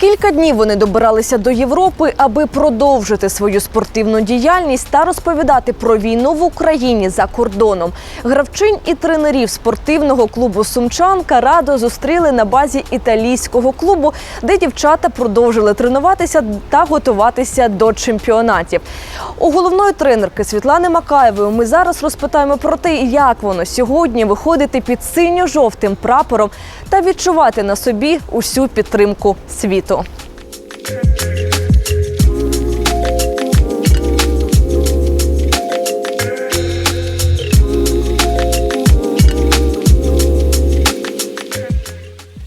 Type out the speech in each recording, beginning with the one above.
Кілька днів вони добиралися до Європи, аби продовжити свою спортивну діяльність та розповідати про війну в Україні за кордоном. Гравчинь і тренерів спортивного клубу Сумчанка радо зустріли на базі італійського клубу, де дівчата продовжили тренуватися та готуватися до чемпіонатів. У головної тренерки Світлани Макаєвої ми зараз розпитаємо про те, як воно сьогодні виходити під синьо-жовтим прапором та відчувати на собі усю підтримку світу. presto!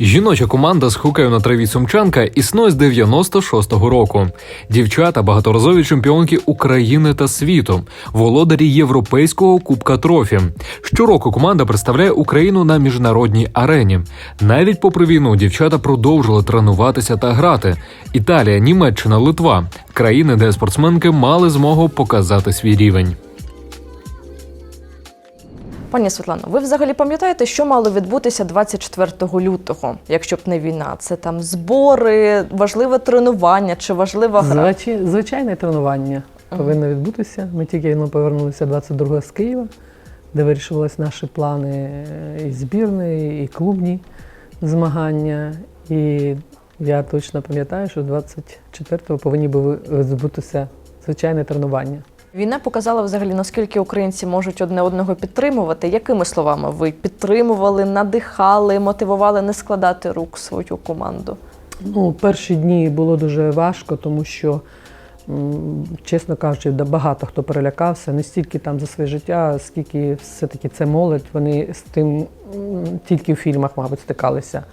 Жіноча команда з хокею на траві Сумчанка існує з 96-го року. Дівчата багаторазові чемпіонки України та світу, володарі європейського кубка трофі. Щороку команда представляє Україну на міжнародній арені. Навіть попри війну дівчата продовжили тренуватися та грати. Італія, Німеччина, Литва країни, де спортсменки мали змогу показати свій рівень. Пані Світлано, ви взагалі пам'ятаєте, що мало відбутися 24 лютого, якщо б не війна? Це там збори, важливе тренування чи важлива гра? Звичай- Звичайне тренування повинно відбутися. Ми тільки ну, повернулися 22-го з Києва, де вирішувалися наші плани е, і збірної, і клубні змагання. І я точно пам'ятаю, що 24-го повинні були відбутися звичайне тренування. Війна показала взагалі, наскільки українці можуть одне одного підтримувати. Якими словами ви підтримували, надихали, мотивували не складати рук свою команду? Ну, перші дні було дуже важко, тому що, чесно кажучи, багато хто перелякався, не стільки там за своє життя, скільки все-таки це молодь, вони з тим тільки в фільмах, мабуть, стикалися.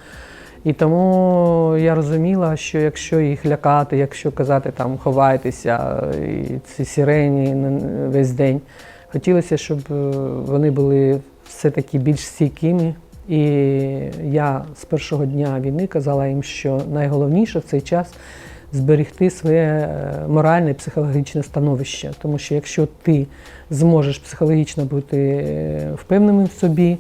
І тому я розуміла, що якщо їх лякати, якщо казати там ховайтеся, і ці сирені весь день, хотілося, щоб е, вони були все-таки більш стійкими. І я з першого дня війни казала їм, що найголовніше в цей час зберегти своє е, моральне і психологічне становище. Тому що якщо ти зможеш психологічно бути е, впевненим в собі,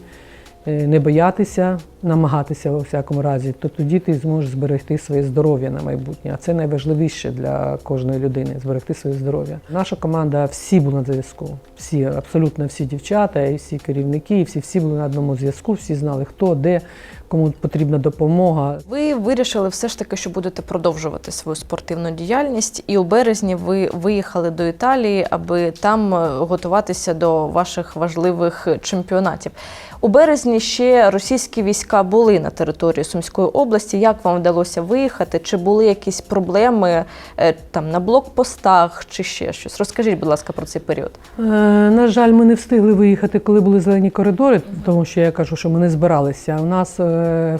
е, не боятися, намагатися у всякому разі, то тоді ти зможеш зберегти своє здоров'я на майбутнє. А це найважливіше для кожної людини зберегти своє здоров'я. Наша команда всі були на зв'язку. Всі, абсолютно всі дівчата, і всі керівники, і всі, всі були на одному зв'язку, всі знали, хто, де, кому потрібна допомога. Ви вирішили все ж таки, що будете продовжувати свою спортивну діяльність, і у березні ви виїхали до Італії, аби там е, готуватися до ваших важливих чемпіонатів. У березні ще російські війська були на території Сумської області. Як вам вдалося виїхати? Чи були якісь проблеми е, там на блокпостах, чи ще щось? Розкажіть, будь ласка, про цей період. Е, На жаль, ми не встигли виїхати, коли були зелені коридори, тому що я кажу, що ми не збиралися. У нас е,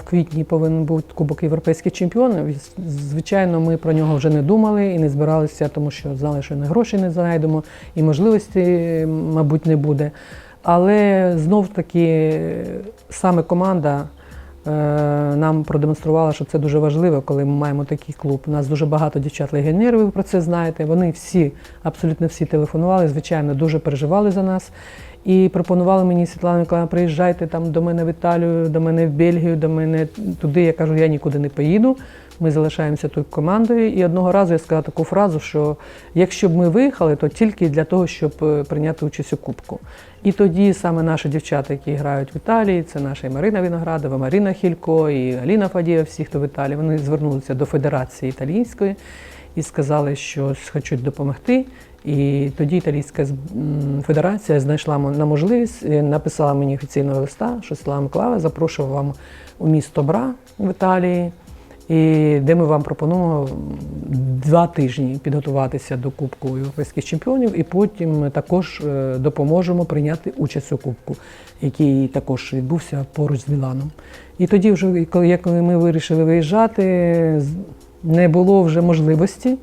в квітні повинен бути Кубок Європейських чемпіонів. Звичайно, ми про нього вже не думали і не збиралися, тому що знали, що на гроші не знайдемо, і можливості, мабуть, не буде. Але знов таки саме команда нам продемонструвала, що це дуже важливо, коли ми маємо такий клуб. У нас дуже багато дівчат-легіонерів, ви про це знаєте. Вони всі, абсолютно всі телефонували, звичайно, дуже переживали за нас. І пропонували мені Світлана Миколаївна, приїжджайте там до мене в Італію, до мене в Бельгію, до мене туди. Я кажу, я нікуди не поїду. Ми залишаємося тут командою. І одного разу я сказала таку фразу, що якщо б ми виїхали, то тільки для того, щоб е, прийняти участь у Кубку. І тоді саме наші дівчата, які грають в Італії, це наша і Марина Виноградова, Марина Хілько, і Аліна Фадієва, всі, хто в Італії, вони звернулися до Федерації італійської і сказали, що хочуть допомогти. І тоді Італійська федерація знайшла на можливість, е, написала мені офіційного листа, що Слава Миколаївна запрошував вам у місто Бра в Італії, і де ми вам пропонуємо два тижні підготуватися до Кубку Європейських чемпіонів, і потім також е, допоможемо прийняти участь у Кубку, який також відбувся поруч з Міланом. І тоді, вже коли ми вирішили виїжджати, не було вже можливості.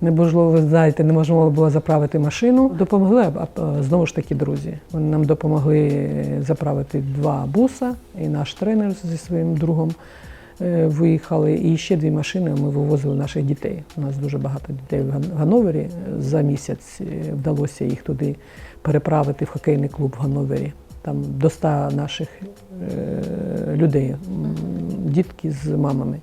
Не було, знаєте, не можна було заправити машину. Допомогли знову ж таки друзі. Вони нам допомогли заправити два буса, і наш тренер зі своїм другом е, виїхали. І ще дві машини ми вивозили наших дітей. У нас дуже багато дітей в Ган- Ганновері. За місяць е, вдалося їх туди переправити в хокейний клуб в Ганновері. Там до ста наших е, людей, дітки з мамами.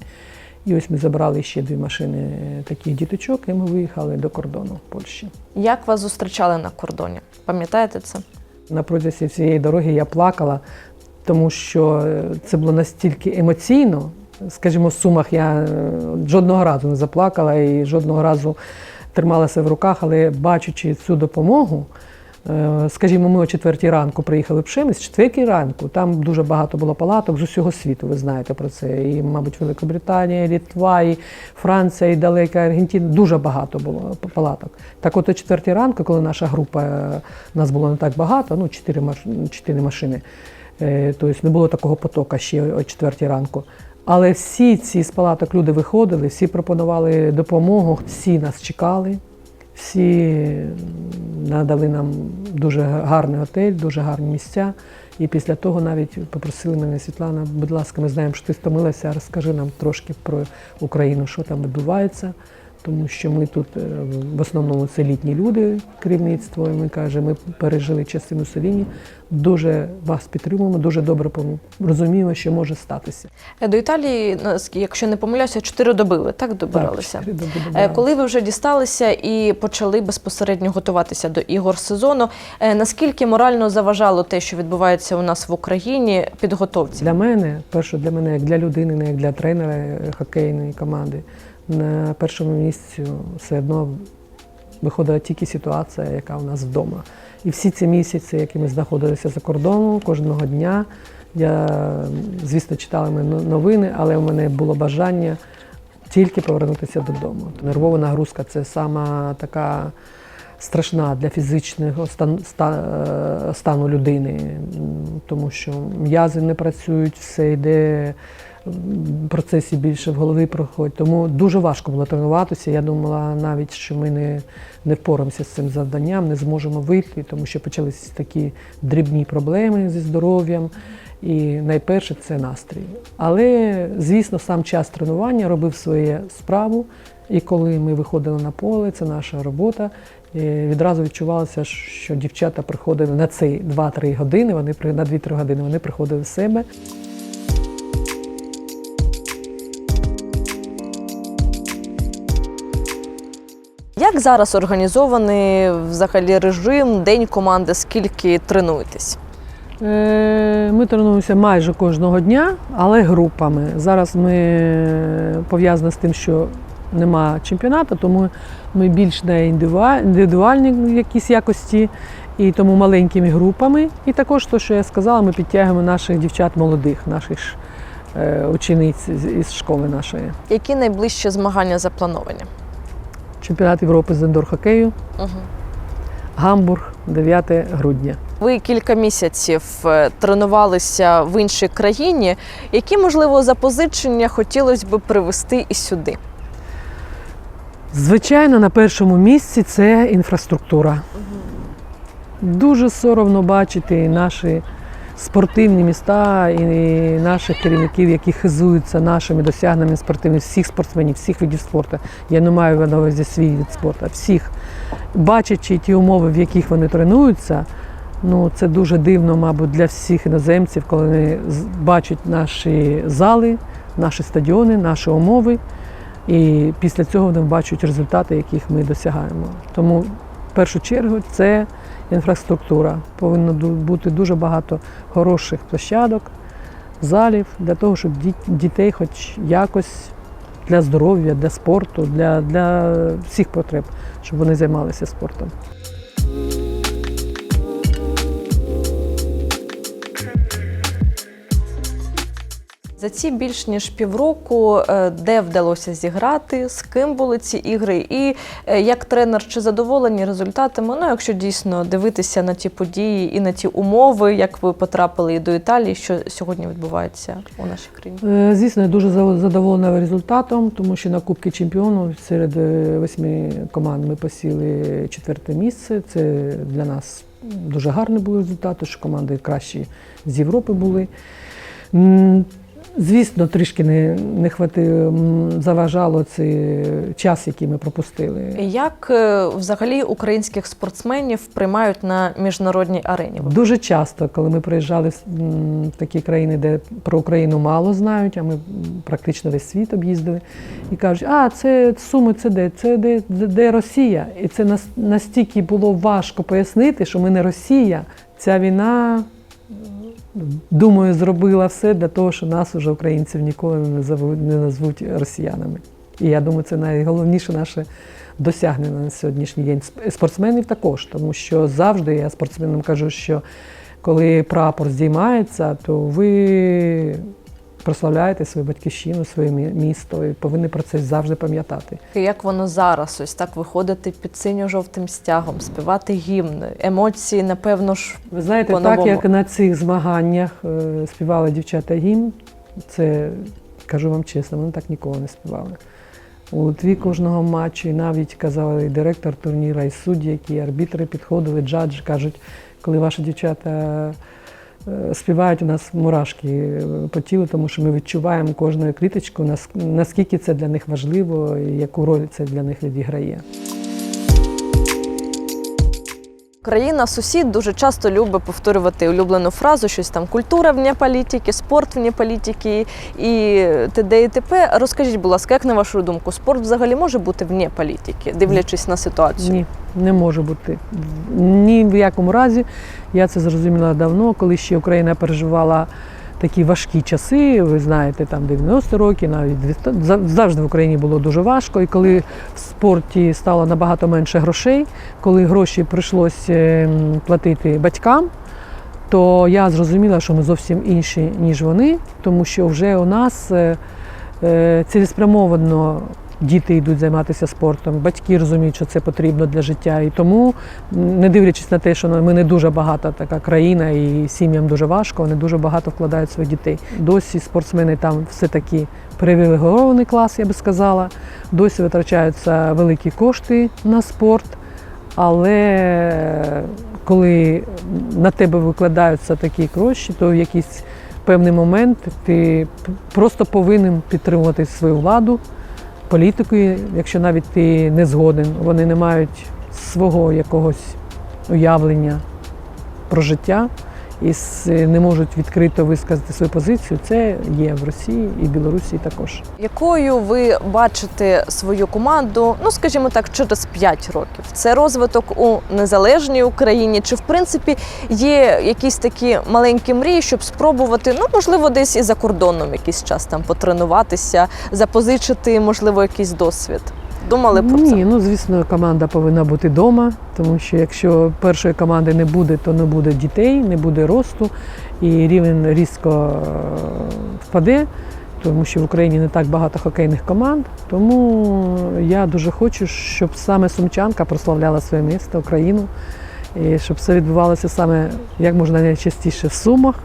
І ось ми забрали ще дві машини таких діточок, і ми виїхали до кордону Польщі. Як вас зустрічали на кордоні? Пам'ятаєте це? На протязі цієї дороги я плакала, тому що е, це було настільки емоційно. Скажімо, сумах я е, жодного разу не заплакала і жодного разу трималася в руках, але бачучи цю допомогу, е, скажімо, ми о четвертій ранку приїхали в Пшеміс, четвертій ранку, там дуже багато було палаток з усього світу, ви знаєте про це. І, мабуть, Великобританія, Літва, і Франція, і далека Аргентина. Дуже багато було палаток. Так от о четвертій ранку, коли наша група, е, нас було не так багато, ну, чотири, машини, тобто не було такого потока ще о четвертій ранку. Але всі ці з палаток люди виходили, всі пропонували допомогу, всі нас чекали, всі надали нам дуже гарний готель, дуже гарні місця. І після того навіть попросили мене, Світлана, будь ласка, ми знаємо, що ти стомилася, розкажи нам трошки про Україну, що там відбувається. Тому що ми тут е, в основному це літні люди, керівництво, і ми кажемо, ми пережили частину Совіні, дуже вас підтримуємо, дуже добре розуміємо, що може статися. Е, До Італії, якщо не помиляюся, чотири доби ви так добиралися. чотири доби Е, добиралися. Коли ви вже дісталися і почали безпосередньо готуватися до ігор сезону, наскільки морально заважало те, що відбувається у нас в Україні, підготовці? Для мене, перше для мене, як для людини, не як для тренера хокейної команди, на першому місці все одно виходила тільки ситуація, яка у нас вдома. І всі ці місяці, які ми знаходилися за кордоном, кожного дня я, звісно, читала новини, але у мене було бажання тільки повернутися додому. Нервова нагрузка це сама така страшна для фізичного е, стану людини, тому що м'язи не працюють, все йде м, в процесі більше в голові проходить. Тому дуже важко було тренуватися. Я думала навіть, що ми не, не впораємося з цим завданням, не зможемо вийти, тому що почалися такі дрібні проблеми зі здоров'ям. І найперше це настрій. Але, звісно, сам час тренування робив своє справу. І коли ми виходили на поле, це наша робота. е, Відразу відчувалося, що дівчата приходили на ці 2-3 години, вони на 2-3 години вони приходили в себе. Як зараз організований взагалі режим, день команди, скільки тренуєтесь? Е, Ми тренуємося майже кожного дня, але групами. Зараз ми пов'язані з тим, що нема чемпіонату, тому ми більш на індивідуальні якісь якості, і тому маленькими групами. І також, то, що я сказала, ми підтягуємо наших дівчат молодих, наших е, учениць із школи нашої. Які найближчі змагання заплановані? Чемпіонат Європи з індор-хокею, Угу. Гамбург, 9 грудня. Ви кілька місяців е, тренувалися в іншій країні. Які, можливо, запозичення хотілося б привезти і сюди? Звичайно, на першому місці це інфраструктура. Дуже соромно бачити наші спортивні міста і наших керівників, які хизуються нашими досягненнями спортивними, всіх спортсменів, всіх видів спорту. Я не маю на увазі свій від спорту, всіх. Бачачи ті умови, в яких вони тренуються, ну це дуже дивно, мабуть, для всіх іноземців, коли вони бачать наші зали, наші стадіони, наші умови. І після цього вони бачать результати, яких ми досягаємо. Тому в першу чергу це інфраструктура. Повинно бути дуже багато хороших площадок, залів для того, щоб дітей, хоч якось для здоров'я, для спорту, для, для всіх потреб, щоб вони займалися спортом. За ці більш ніж півроку, е, де вдалося зіграти, з ким були ці ігри, і е, як тренер чи задоволені результатами? Ну, якщо дійсно дивитися на ті події і на ті умови, як ви потрапили і до Італії, що сьогодні відбувається у нашій країні? Е, Звісно, я дуже задоволена результатом, тому що на Кубки Чемпіонів серед восьми команд ми посіли четверте місце. Це для нас дуже гарний був результат, що команди кращі з Європи були. Звісно, трішки не, не хватило, заважало цей час, який ми пропустили. Як е, взагалі українських спортсменів приймають на міжнародній арені? Дуже часто, коли ми приїжджали в такі країни, де про Україну мало знають, а ми практично весь світ об'їздили, і кажуть, а це Суми, це де? Це де, де, де Росія? І це нас- настільки було важко пояснити, що ми не Росія. Ця війна, думаю, зробила все для того, що нас уже українців ніколи не назвуть росіянами. І я думаю, це найголовніше наше досягнення на сьогоднішній день. Спортсменів також, тому що завжди я спортсменам кажу, що коли прапор здіймається, то ви прославляєте свою батьківщину, своє місто і повинні про це завжди пам'ятати. Як воно зараз? Ось так виходити під синьо-жовтим стягом, співати гімн, емоції, напевно ж. Ви знаєте, так як на цих змаганнях е, співали дівчата гімн, це кажу вам чесно, вони так ніколи не співали. У тві кожного матчу, і навіть казали і директор турніра, і судді, які арбітри підходили, джаджі кажуть, коли ваші дівчата співають, у нас мурашки е, по тілу, тому що ми відчуваємо кожну кліточку, нас- наскільки це для них важливо і яку роль це для них відіграє. Країна сусід дуже часто любить повторювати улюблену фразу, щось там культура вне політики, спорт вне політики і т.д. і т.п. Розкажіть, будь ласка, як на вашу думку, спорт взагалі може бути вне політики, дивлячись на ситуацію? Ні, не може бути. Ні в якому разі. Я це зрозуміла давно, коли ще Україна переживала такі важкі часи. Ви знаєте, там 90 роки, навіть 200, завжди в Україні було дуже важко. І коли в спорті стало набагато менше грошей, коли гроші прийшлося ем, платити батькам. То я зрозуміла, що ми зовсім інші, ніж вони, тому що вже у нас е, е, цілеспрямовано діти йдуть займатися спортом, батьки розуміють, що це потрібно для життя. І тому, не дивлячись на те, що ми не дуже багата така країна і сім'ям дуже важко, вони дуже багато вкладають своїх дітей. Досі спортсмени там все-таки привілегований клас, я би сказала. Досі витрачаються великі кошти на спорт. Але коли на тебе викладаються такі гроші, то в якийсь певний момент ти просто повинен підтримувати свою владу, політику, якщо навіть ти не згоден, вони не мають свого якогось уявлення про життя і не можуть відкрито висказати свою позицію. Це є в Росії і Білорусі також. Якою ви бачите свою команду, ну скажімо так, через 5 років? Це розвиток у незалежній Україні? Чи в принципі є якісь такі маленькі мрії, щоб спробувати, ну можливо, десь і за кордоном якийсь час там потренуватися, запозичити, можливо, якийсь досвід? Думали про Ні, це? ну звісно, команда повинна бути вдома, тому що якщо першої команди не буде, то не буде дітей, не буде росту, і рівень різко е, впаде, тому що в Україні не так багато хокейних команд. Тому я дуже хочу, щоб саме Сумчанка прославляла своє місто, Україну. І щоб це відбувалося саме як можна найчастіше в Сумах,